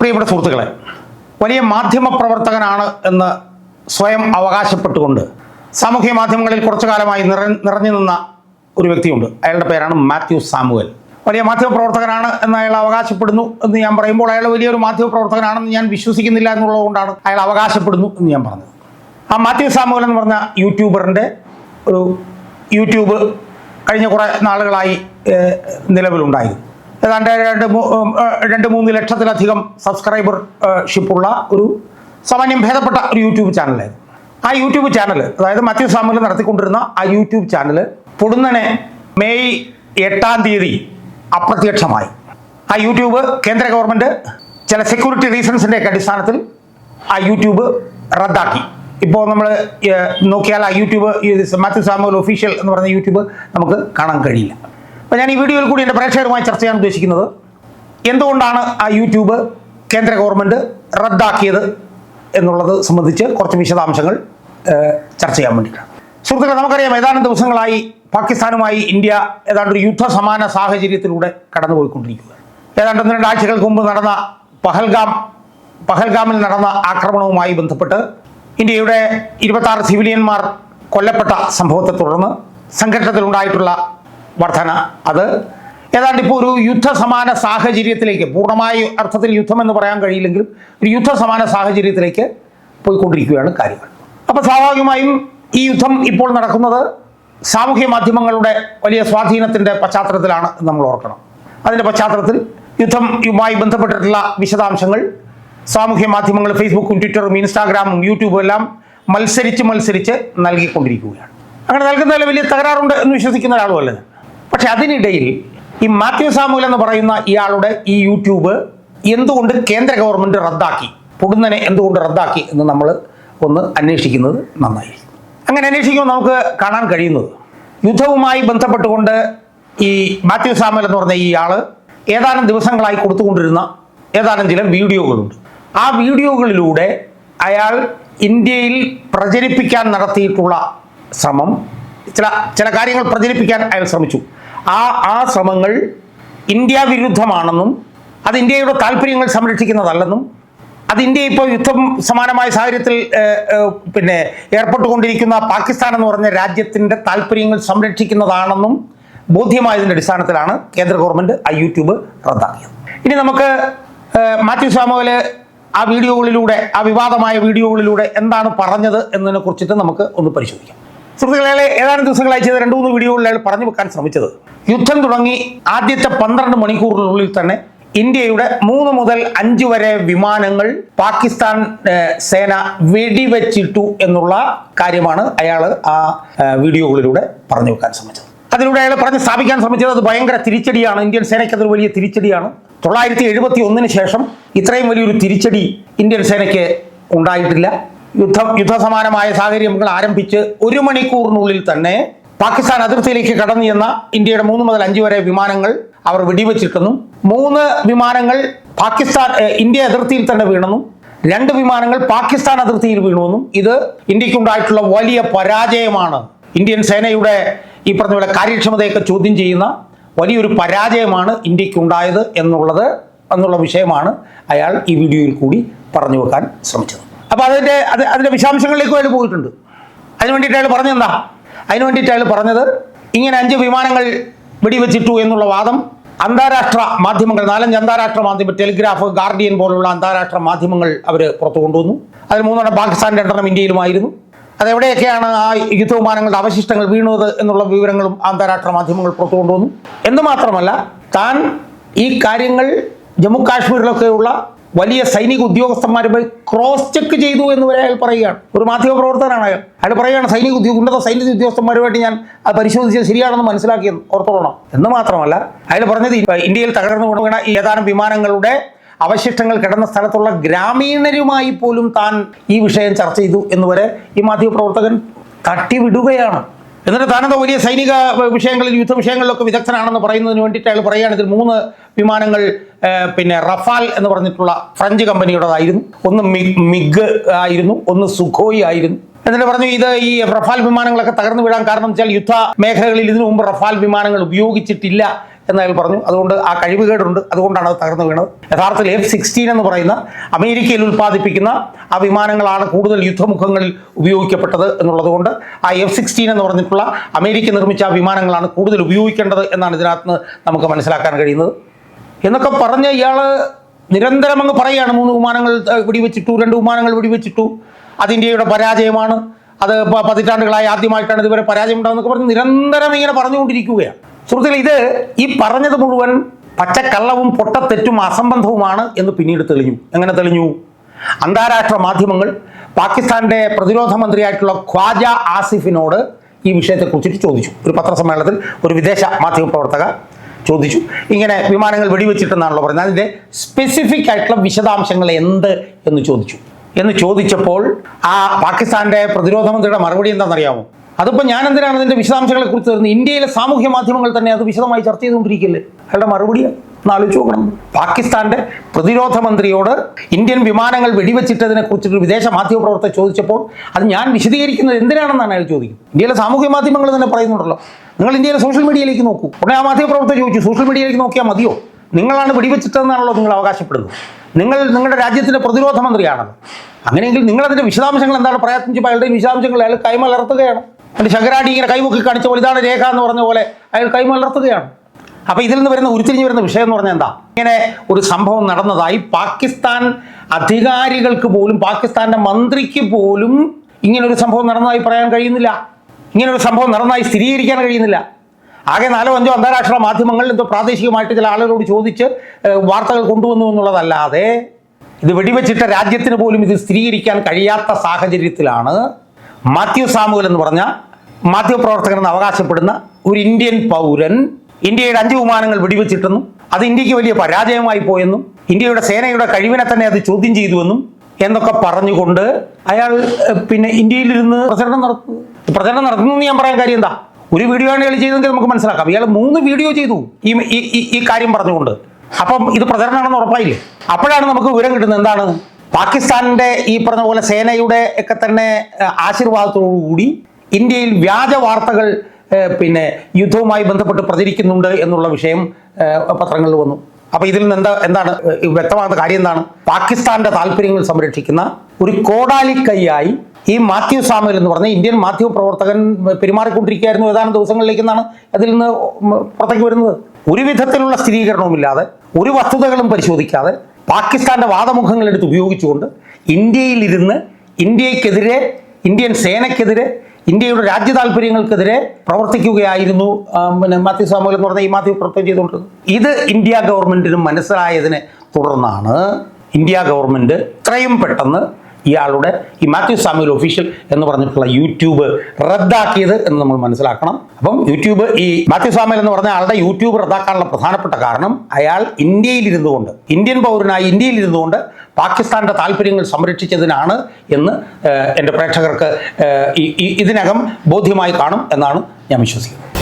പ്രിയപ്പെട്ട സുഹൃത്തുക്കളെ വലിയ മാധ്യമ പ്രവർത്തകനാണ് എന്ന് സ്വയം അവകാശപ്പെട്ടുകൊണ്ട് സാമൂഹ്യ മാധ്യമങ്ങളിൽ കുറച്ചു കാലമായി നിറ നിറഞ്ഞു നിന്ന ഒരു വ്യക്തിയുണ്ട്. അയാളുടെ പേരാണ് മാത്യു സാമുവൽ. വലിയ മാധ്യമ പ്രവർത്തകനാണ് എന്ന് അയാൾ അവകാശപ്പെടുന്നു എന്ന് ഞാൻ പറയുമ്പോൾ അയാൾ വലിയൊരു മാധ്യമ പ്രവർത്തകനാണെന്ന് ഞാൻ വിശ്വസിക്കുന്നില്ല എന്നുള്ളതുകൊണ്ടാണ് അയാൾ അവകാശപ്പെടുന്നു എന്ന് ഞാൻ പറഞ്ഞത്. ആ മാത്യു സാമുവൽ എന്ന് പറഞ്ഞ യൂട്യൂബറിന്റെ ഒരു യൂട്യൂബ് കഴിഞ്ഞ കുറേ നാളുകളായി നിലവിലുണ്ടായിരുന്നു. ഏതാണ്ട് രണ്ട് രണ്ട് മൂന്ന് ലക്ഷത്തിലധികം സബ്സ്ക്രൈബർ ഷിപ്പുള്ള ഒരു സാമാന്യം ഭേദപ്പെട്ട ഒരു യൂട്യൂബ് ചാനലായിരുന്നു ആ യൂട്യൂബ് ചാനൽ അതായത് മത്യു സാമുവൽ നടത്തിക്കൊണ്ടിരുന്ന ആ യൂട്യൂബ് ചാനൽ പൊടുന്നനെ മെയ് എട്ടാം തീയതി അപ്രത്യക്ഷമായി. ആ യൂട്യൂബ് കേന്ദ്ര ഗവൺമെന്റ് ചില സെക്യൂരിറ്റി റീസൺസിന്റെ ഒക്കെ അടിസ്ഥാനത്തിൽ ആ യൂട്യൂബ് റദ്ദാക്കി. ഇപ്പോൾ നമ്മൾ നോക്കിയാൽ ആ യൂട്യൂബ് മാത്യു സാമുവൽ ഒഫീഷ്യൽ എന്ന് പറയുന്ന യൂട്യൂബ് നമുക്ക് കാണാൻ കഴിയില്ല. അപ്പോൾ ഞാൻ ഈ വീഡിയോയിൽ കൂടി എന്റെ പ്രേക്ഷകരുമായി ചർച്ച ചെയ്യാൻ ഉദ്ദേശിക്കുന്നത് എന്തുകൊണ്ടാണ് ആ യൂട്യൂബ് കേന്ദ്ര ഗവൺമെന്റ് റദ്ദാക്കിയത് എന്നുള്ളത് സംബന്ധിച്ച് കുറച്ച് വിശദാംശങ്ങൾ ചർച്ച ചെയ്യാൻ വേണ്ടിയിട്ടാണ്. സുഹൃത്തുക്കളെ നമുക്കറിയാം ഏതാനും ദിവസങ്ങളായി പാകിസ്ഥാനുമായി ഇന്ത്യ ഏതാണ്ട് ഒരു യുദ്ധ സമാന സാഹചര്യത്തിലൂടെ കടന്നുപോയിക്കൊണ്ടിരിക്കുക ഏതാണ്ട് ഒന്ന് രണ്ടാഴ്ചകൾക്ക് മുമ്പ് നടന്ന പഹൽഗാം പഹൽഗാമിൽ നടന്ന ആക്രമണവുമായി ബന്ധപ്പെട്ട് ഇന്ത്യയുടെ ഇരുപത്താറ് സിവിലിയന്മാർ കൊല്ലപ്പെട്ട സംഭവത്തെ തുടർന്ന് സംഘർഷത്തിലുണ്ടായിട്ടുള്ള വർധന അത് ഏതാണ്ട് ഇപ്പോൾ ഒരു യുദ്ധസമാന സാഹചര്യത്തിലേക്ക് പൂർണമായ അർത്ഥത്തിൽ യുദ്ധം എന്ന് പറയാൻ കഴിയില്ലെങ്കിലും ഒരു യുദ്ധസമാന സാഹചര്യത്തിലേക്ക് പോയിക്കൊണ്ടിരിക്കുകയാണ് കാര്യങ്ങൾ. അപ്പോൾ സ്വാഭാവികമായും ഈ യുദ്ധം ഇപ്പോൾ നടക്കുന്നത് സാമൂഹ്യ മാധ്യമങ്ങളുടെ വലിയ സ്വാധീനത്തിന്റെ പശ്ചാത്തലത്തിലാണ് നമ്മൾ ഓർക്കണം. അതിന്റെ പശ്ചാത്തലത്തിൽ യുദ്ധവുമായി ബന്ധപ്പെട്ടിട്ടുള്ള വിശദാംശങ്ങൾ സാമൂഹ്യ മാധ്യമങ്ങൾ ഫേസ്ബുക്കും ട്വിറ്ററും ഇൻസ്റ്റാഗ്രാമും യൂട്യൂബും എല്ലാം മത്സരിച്ച് മത്സരിച്ച് നൽകിക്കൊണ്ടിരിക്കുകയാണ്. അങ്ങനെ നൽകുന്നതിൽ വലിയ തകരാറുണ്ട് എന്ന് വിശ്വസിക്കുന്ന ഒരാളുമല്ല പക്ഷെ അതിനിടയിൽ ഈ മാത്യു സാമുവൽ എന്ന് പറയുന്ന ഇയാളുടെ ഈ യൂട്യൂബ് എന്തുകൊണ്ട് കേന്ദ്ര ഗവൺമെന്റ് റദ്ദാക്കി? പൊടുന്നനെ എന്തുകൊണ്ട് റദ്ദാക്കി എന്ന് നമ്മൾ ഒന്ന് അന്വേഷിക്കുന്നത് നന്നായിരിക്കും അങ്ങനെ അന്വേഷിക്കുമ്പോൾ നമുക്ക് കാണാൻ കഴിയുന്നത് യുദ്ധവുമായി ബന്ധപ്പെട്ടുകൊണ്ട് ഈ മാത്യു സാമുവൽ എന്ന് പറഞ്ഞ ആൾ ഏതാനും ദിവസങ്ങളായി കൊടുത്തുകൊണ്ടിരുന്ന ഏതാനും ചില വീഡിയോകളുണ്ട്. ആ വീഡിയോകളിലൂടെ അയാൾ ഇന്ത്യയിൽ പ്രചരിപ്പിക്കാൻ നടത്തിയിട്ടുള്ള ശ്രമം ചില ചില കാര്യങ്ങൾ പ്രചരിപ്പിക്കാൻ അയാൾ ശ്രമിച്ചു. ആ ആ ശ്രമങ്ങൾ ഇന്ത്യ വിരുദ്ധമാണെന്നും അത് ഇന്ത്യയുടെ താല്പര്യങ്ങൾ സംരക്ഷിക്കുന്നതല്ലെന്നും അത് ഇന്ത്യ ഇപ്പോൾ യുദ്ധം സമാനമായ സാഹചര്യത്തിൽ പിന്നെ ഏർപ്പെട്ടുകൊണ്ടിരിക്കുന്ന പാകിസ്ഥാൻ എന്ന് പറഞ്ഞ രാജ്യത്തിന്റെ താല്പര്യങ്ങൾ സംരക്ഷിക്കുന്നതാണെന്നും ബോധ്യമായതിന്റെ അടിസ്ഥാനത്തിലാണ് കേന്ദ്ര ഗവൺമെന്റ് ആ യൂട്യൂബ് റദ്ദാക്കിയത്. ഇനി നമുക്ക് മാത്യു സാമുവൽ ആ വീഡിയോകളിലൂടെ ആ വിവാദമായ വീഡിയോകളിലൂടെ എന്താണ് പറഞ്ഞത് എന്നതിനെ കുറിച്ചിട്ട് നമുക്ക് ഒന്ന് പരിശോധിക്കാം. സുഹൃത്തുക്കളെ ഏതാനും ദിവസങ്ങളായി ചെയ്ത രണ്ട് മൂന്ന് വീഡിയോകളിലാണ് പറഞ്ഞു വെക്കാൻ ശ്രമിച്ചത്. യുദ്ധം തുടങ്ങി ആദ്യത്തെ പന്ത്രണ്ട് മണിക്കൂറിനുള്ളിൽ തന്നെ ഇന്ത്യയുടെ മൂന്ന് മുതൽ അഞ്ച് വരെ വിമാനങ്ങൾ പാകിസ്ഥാൻ സേന വെടിവെച്ചിട്ടു എന്നുള്ള കാര്യമാണ് അയാൾ ആ വീഡിയോകളിലൂടെ പറഞ്ഞു വെക്കാൻ ശ്രമിച്ചത്. അതിലൂടെ അയാൾ പറഞ്ഞ് സ്ഥാപിക്കാൻ ശ്രമിച്ചത് അത് ഭയങ്കര തിരിച്ചടിയാണ്. ഇന്ത്യൻ സേനയ്ക്ക് അതൊരു വലിയ തിരിച്ചടിയാണ്. തൊള്ളായിരത്തി എഴുപത്തി ഒന്നിന് ശേഷം ഇത്രയും വലിയൊരു തിരിച്ചടി ഇന്ത്യൻ സേനയ്ക്ക് ഉണ്ടായിട്ടില്ല. യുദ്ധം യുദ്ധസമാനമായ സാഹചര്യങ്ങൾ ആരംഭിച്ച് ഒരു മണിക്കൂറിനുള്ളിൽ തന്നെ പാകിസ്ഥാൻ അതിർത്തിയിലേക്ക് കടന്നു ചെന്ന ഇന്ത്യയുടെ മൂന്ന് മുതൽ അഞ്ച് വരെ വിമാനങ്ങൾ അവർ വെടിവെച്ചിട്ടെന്നും മൂന്ന് വിമാനങ്ങൾ പാകിസ്ഥാൻ ഇന്ത്യ അതിർത്തിയിൽ തന്നെ വീണെന്നും രണ്ട് വിമാനങ്ങൾ പാകിസ്ഥാൻ അതിർത്തിയിൽ വീണുവെന്നും ഇത് ഇന്ത്യക്കുണ്ടായിട്ടുള്ള വലിയ പരാജയമാണ്. ഇന്ത്യൻ സേനയുടെ ഈ പറഞ്ഞ പോലെ കാര്യക്ഷമതയൊക്കെ ചോദ്യം ചെയ്യുന്ന വലിയൊരു പരാജയമാണ് ഇന്ത്യക്കുണ്ടായത് എന്നുള്ളത് എന്നുള്ള വിഷയമാണ് അയാൾ ഈ വീഡിയോയിൽ കൂടി പറഞ്ഞു വെക്കാൻ ശ്രമിച്ചത്. അപ്പോൾ അതിന്റെ അത് അതിന്റെ വിശദാംശങ്ങളിലേക്കും അയാൾ പോയിട്ടുണ്ട്. അതിന് വേണ്ടിയിട്ട് അയാൾ പറഞ്ഞെന്താ അതിന് വേണ്ടിയിട്ട് അയാൾ പറഞ്ഞത് ഇങ്ങനെ അഞ്ച് വിമാനങ്ങൾ വെടിവെച്ചിട്ടു എന്നുള്ള വാദം അന്താരാഷ്ട്ര മാധ്യമങ്ങൾ നാലഞ്ച് അന്താരാഷ്ട്ര മാധ്യമം ടെലിഗ്രാഫ് ഗാർഡിയൻ പോലുള്ള അന്താരാഷ്ട്ര മാധ്യമങ്ങൾ അവർ പുറത്തു കൊണ്ടുവന്നു. അതിൽ മൂന്നെണ്ണം പാകിസ്ഥാൻ രണ്ടെണ്ണം ഇന്ത്യയിലുമായിരുന്നു. അതെവിടെയൊക്കെയാണ് ആ യുദ്ധവിമാനങ്ങളുടെ അവശിഷ്ടങ്ങൾ വീണത് എന്നുള്ള വിവരങ്ങളും അന്താരാഷ്ട്ര മാധ്യമങ്ങൾ പുറത്തു കൊണ്ടുവന്നു. എന്ന് മാത്രമല്ല താൻ ഈ കാര്യങ്ങൾ ജമ്മു കാശ്മീരിലൊക്കെയുള്ള വലിയ സൈനിക ഉദ്യോഗസ്ഥന്മാരുമായി ക്രോസ് ചെക്ക് ചെയ്തു എന്ന് വരെ അയാൾ പറയുകയാണ്. ഒരു മാധ്യമ പ്രവർത്തകനാണ് അയാൾ. അയാൾ പറയുകയാണ് സൈനിക ഉദ്യോഗ ഉന്നത സൈനിക ഉദ്യോഗസ്ഥന്മാരുമായിട്ട് ഞാൻ അത് പരിശോധിച്ചത് ശരിയാണെന്ന് മനസ്സിലാക്കിയെന്ന് ഓർത്തോളണം. എന്ന് മാത്രമല്ല അയാൾ പറഞ്ഞത് ഇന്ത്യയിൽ തകർന്നു ഈ ഏതാനും വിമാനങ്ങളുടെ അവശിഷ്ടങ്ങൾ കിടന്ന സ്ഥലത്തുള്ള ഗ്രാമീണരുമായി പോലും താൻ ഈ വിഷയം ചർച്ച ചെയ്തു എന്ന് വരെ ഈ മാധ്യമപ്രവർത്തകൻ തട്ടിവിടുകയാണ്. എന്നിട്ട് താനെന്തോ വലിയ സൈനിക വിഷയങ്ങളിൽ യുദ്ധ വിഷയങ്ങളിലൊക്കെ വിദഗ്ധനാണെന്ന് പറയുന്നതിന് വേണ്ടിയിട്ട് അയാൾ പറയുകയാണ് ഇതിൽ മൂന്ന് വിമാനങ്ങൾ പിന്നെ റഫാൽ എന്ന് പറഞ്ഞിട്ടുള്ള ഫ്രഞ്ച് കമ്പനിയുടേതായിരുന്നു. ഒന്ന് മിഗ് ആയിരുന്നു ഒന്ന് സുഖോയ് ആയിരുന്നു. എന്നിട്ട് പറഞ്ഞു ഇത് ഈ റഫാൽ വിമാനങ്ങളൊക്കെ തകർന്നു വീഴാൻ കാരണം വെച്ചാൽ യുദ്ധ മേഖലകളിൽ ഇതിനു മുമ്പ് റഫാൽ വിമാനങ്ങൾ ഉപയോഗിച്ചിട്ടില്ല. എന്ന് അയാൾ പറഞ്ഞു. അതുകൊണ്ട് ആ കഴിവുകേടുണ്ട് അതുകൊണ്ടാണ് അത് തകർന്നു വീണത്. യഥാർത്ഥത്തിൽ എഫ് സിക്സ്റ്റീൻ എന്ന് പറയുന്ന അമേരിക്കയിൽ ഉൽപ്പാദിപ്പിക്കുന്ന ആ വിമാനങ്ങളാണ് കൂടുതൽ യുദ്ധമുഖങ്ങളിൽ ഉപയോഗിക്കപ്പെട്ടത് എന്നുള്ളത് കൊണ്ട് ആ എഫ് സിക്സ്റ്റീൻ എന്ന് പറഞ്ഞിട്ടുള്ള അമേരിക്ക നിർമ്മിച്ച ആ വിമാനങ്ങളാണ് കൂടുതൽ ഉപയോഗിക്കേണ്ടത് എന്നാണ് ഇതിനകത്ത് നമുക്ക് മനസ്സിലാക്കാൻ കഴിയുന്നത്. എന്നൊക്കെ പറഞ്ഞ് ഇയാൾ നിരന്തരം അങ്ങ് പറയുകയാണ് മൂന്ന് വിമാനങ്ങൾ വെടിവെച്ചിട്ടു രണ്ട് വിമാനങ്ങൾ വെടിവെച്ചിട്ടു. അത് ഇന്ത്യയുടെ പരാജയമാണ്. അത് പതിറ്റാണ്ടുകളായി ആദ്യമായിട്ടാണ് ഇതുവരെ പരാജയം ഉണ്ടാകുന്നൊക്കെ പറഞ്ഞ് നിരന്തരം ഇങ്ങനെ പറഞ്ഞുകൊണ്ടിരിക്കുകയാണ്. സുഹൃത്തുക്കളെ ഇത് ഈ പറഞ്ഞത് മുഴുവൻ പച്ചക്കള്ളവും പൊട്ടത്തെറ്റും അസംബന്ധവുമാണ് എന്ന് പിന്നീട് തെളിഞ്ഞു. എങ്ങനെ തെളിഞ്ഞു? അന്താരാഷ്ട്ര മാധ്യമങ്ങൾ പാകിസ്ഥാന്റെ പ്രതിരോധ മന്ത്രിയായിട്ടുള്ള ഖ്വാജ ആസിഫിനോട് ഈ വിഷയത്തെക്കുറിച്ചിട്ട് ചോദിച്ചു. ഒരു പത്രസമ്മേളനത്തിൽ ഒരു വിദേശ മാധ്യമ പ്രവർത്തക ചോദിച്ചു. ഇങ്ങനെ വിമാനങ്ങൾ വെടിവെച്ചിട്ടെന്നാണല്ലോ പറയുന്നത് അതിന്റെ സ്പെസിഫിക് ആയിട്ടുള്ള വിശദാംശങ്ങൾ എന്ത് എന്ന് ചോദിച്ചു. എന്ന് ചോദിച്ചപ്പോൾ ആ പാകിസ്ഥാന്റെ പ്രതിരോധ മന്ത്രിയുടെ മറുപടി എന്താണെന്നറിയാമോ? അതിപ്പോൾ ഞാൻ എന്തിനാണ് അതിന്റെ വിശദാംശങ്ങളെ കുറിച്ച് തരുന്നത്? ഇന്ത്യയിലെ സാമൂഹ്യ മാധ്യമങ്ങൾ തന്നെ അത് വിശദമായി ചർച്ച ചെയ്തുകൊണ്ടിരിക്കില്ലേ? അയാളുടെ മറുപടി ആലോചിച്ച് നോക്കണം. പാകിസ്ഥാന്റെ പ്രതിരോധ മന്ത്രിയോട് ഇന്ത്യൻ വിമാനങ്ങൾ വെടിവെച്ചിട്ടതിനെ കുറിച്ചിട്ട് വിദേശ മാധ്യമ പ്രവർത്തകർ ചോദിച്ചപ്പോൾ അത് ഞാൻ വിശദീകരിക്കുന്നത് എന്തിനാണെന്നാണ് അയാൾ ചോദിക്കുന്നത്? ഇന്ത്യയിലെ സാമൂഹ്യ മാധ്യമങ്ങൾ തന്നെ പറയുന്നുണ്ടല്ലോ. നിങ്ങൾ ഇന്ത്യയിലെ സോഷ്യൽ മീഡിയയിലേക്ക് നോക്കൂ. ഉടനെ ആ മാധ്യമപ്രവർത്തകർ ചോദിച്ചു സോഷ്യൽ മീഡിയയിലേക്ക് നോക്കിയാൽ മതിയോ? നിങ്ങളാണ് വെടിവെച്ചിട്ടതെന്നാണല്ലോ നിങ്ങൾ അവകാശപ്പെടുന്നത്. നിങ്ങൾ നിങ്ങളുടെ രാജ്യത്തിന്റെ പ്രതിരോധ മന്ത്രിയാണല്ലോ. അങ്ങനെയെങ്കിൽ നിങ്ങളതിന്റെ വിശദാംശങ്ങൾ എന്താണ്? പ്രയത്നിച്ചപ്പോൾ അയാളുടെ വിശദാംശങ്ങൾ അയാൾ കൈമലർത്തുകയാണ്. എന്നിട്ട് ശങ്കരാടി ഇങ്ങനെ കൈമുക്കി കാണിച്ച പോലെ ഇതാണ് രേഖ എന്ന് പറഞ്ഞ പോലെ അയാൾ കൈമലർത്തുകയാണ് അപ്പൊ ഇതിൽ നിന്ന് വരുന്ന ഉരുത്തിരിഞ്ഞ് വരുന്ന വിഷയം എന്ന് പറഞ്ഞാൽ എന്താ? ഇങ്ങനെ ഒരു സംഭവം നടന്നതായി പാകിസ്ഥാൻ അധികാരികൾക്ക് പോലും പാകിസ്ഥാന്റെ മന്ത്രിക്ക് പോലും ഇങ്ങനൊരു സംഭവം നടന്നതായി പറയാൻ കഴിയുന്നില്ല. ഇങ്ങനൊരു സംഭവം നടന്നതായി സ്ഥിരീകരിക്കാൻ കഴിയുന്നില്ല. ആകെ നാലോ അഞ്ചോ അന്താരാഷ്ട്ര മാധ്യമങ്ങൾ എന്തോ പ്രാദേശികമായിട്ട് ചില ആളുകളോട് ചോദിച്ച് വാർത്തകൾ കൊണ്ടുവന്നു എന്നുള്ളതല്ലാതെ ഇത് വെടിവെച്ചിട്ട രാജ്യത്തിന് പോലും ഇത് സ്ഥിരീകരിക്കാൻ കഴിയാത്ത സാഹചര്യത്തിലാണ് മാത്യു സാമുവൽ എന്ന് പറഞ്ഞ മാധ്യമപ്രവർത്തകൻ എന്ന് അവകാശപ്പെടുന്ന ഒരു ഇന്ത്യൻ പൗരൻ ഇന്ത്യയുടെ അഞ്ച് വിമാനങ്ങൾ വെടിവെച്ചിട്ടെന്നും അത് ഇന്ത്യയ്ക്ക് വലിയ പരാജയമായി പോയെന്നും ഇന്ത്യയുടെ സേനയുടെ കഴിവിനെ തന്നെ അത് ചോദ്യം ചെയ്തുവെന്നും എന്നൊക്കെ പറഞ്ഞുകൊണ്ട് അയാൾ പിന്നെ ഇന്ത്യയിലിരുന്ന് പ്രചരണം നടത്തുന്നു. പ്രചരണം നടത്തുന്നു എന്ന് ഞാൻ പറയാൻ കാര്യം എന്താ? ഒരു വീഡിയോ ആണ് ഇയാൾ ചെയ്തെങ്കിൽ നമുക്ക് മനസ്സിലാക്കാം. ഇയാൾ മൂന്ന് വീഡിയോ ചെയ്തു ഈ ഈ- കാര്യം പറഞ്ഞുകൊണ്ട്. അപ്പം ഇത് പ്രചരണമാണെന്ന് ഉറപ്പായില്ലേ? അപ്പോഴാണ് നമുക്ക് വിവരം കിട്ടുന്നത്. എന്താണ്? പാകിസ്ഥാനിന്റെ ഈ പറഞ്ഞ പോലെ സേനയുടെ ഒക്കെ തന്നെ ആശീർവാദത്തോടുകൂടി ഇന്ത്യയിൽ വ്യാജ വാർത്തകൾ പിന്നെ യുദ്ധവുമായി ബന്ധപ്പെട്ട് പ്രചരിക്കുന്നുണ്ട് എന്നുള്ള വിഷയം പത്രങ്ങളിൽ വന്നു. അപ്പൊ ഇതിൽ നിന്ന് എന്താ എന്താണ് വ്യക്തമാകുന്ന കാര്യം എന്താണ്? പാകിസ്ഥാന്റെ താല്പര്യങ്ങൾ സംരക്ഷിക്കുന്ന ഒരു കോടാലിക്കൈയായി ഈ മാത്യു സാമുവൽ എന്ന് പറഞ്ഞ ഇന്ത്യൻ മാധ്യമ പ്രവർത്തകൻ പെരുമാറിക്കൊണ്ടിരിക്കുകയായിരുന്നു ഏതാനും ദിവസങ്ങളിലേക്ക് എന്നാണ് അതിൽ നിന്ന് പുറത്തേക്ക് വരുന്നത്. ഒരു വിധത്തിലുള്ള സ്ഥിരീകരണവുമില്ലാതെ ഒരു വസ്തുതകളും പരിശോധിക്കാതെ പാകിസ്ഥാന്റെ വാദമുഖങ്ങൾ എടുത്ത് ഉപയോഗിച്ചുകൊണ്ട് ഇന്ത്യയിലിരുന്ന് ഇന്ത്യക്കെതിരെ ഇന്ത്യൻ സേനയ്ക്കെതിരെ ഇന്ത്യയുടെ രാജ്യ താല്പര്യങ്ങൾക്കെതിരെ പ്രവർത്തിക്കുകയായിരുന്നു പിന്നെ മാത്യു സാമുവൽ എന്ന് പറഞ്ഞ ഈ മാത്യു പ്രവർത്തനം ചെയ്തുകൊണ്ടിരുന്നത്. ഇത് ഇന്ത്യ ഗവൺമെന്റിന് മനസ്സിലായതിനെ തുടർന്നാണ് ഇന്ത്യ ഗവൺമെന്റ് ഇത്രയും പെട്ടെന്ന് ഇയാളുടെ ഈ മാത്യു സാമുവൽ ഒഫീഷ്യൽ എന്ന് പറഞ്ഞിട്ടുള്ള യൂട്യൂബ് റദ്ദാക്കിയത് എന്ന് നമ്മൾ മനസ്സിലാക്കണം. അപ്പം യൂട്യൂബ് ഈ മാത്യു സാമുവൽ എന്ന് പറഞ്ഞ ആളുടെ യൂട്യൂബ് റദ്ദാക്കാനുള്ള പ്രധാനപ്പെട്ട കാരണം അയാൾ ഇന്ത്യയിൽ ഇരുന്നുകൊണ്ട് ഇന്ത്യൻ പൗരനായി ഇന്ത്യയിൽ ഇരുന്നുകൊണ്ട് പാകിസ്ഥാന്റെ താല്പര്യങ്ങൾ സംരക്ഷിച്ചതിനാണ് എന്ന് എന്റെ പ്രേക്ഷകർക്ക് ഇതിനകം ബോധ്യമായി കാണും എന്നാണ് ഞാൻ വിശ്വസിക്കുന്നത്.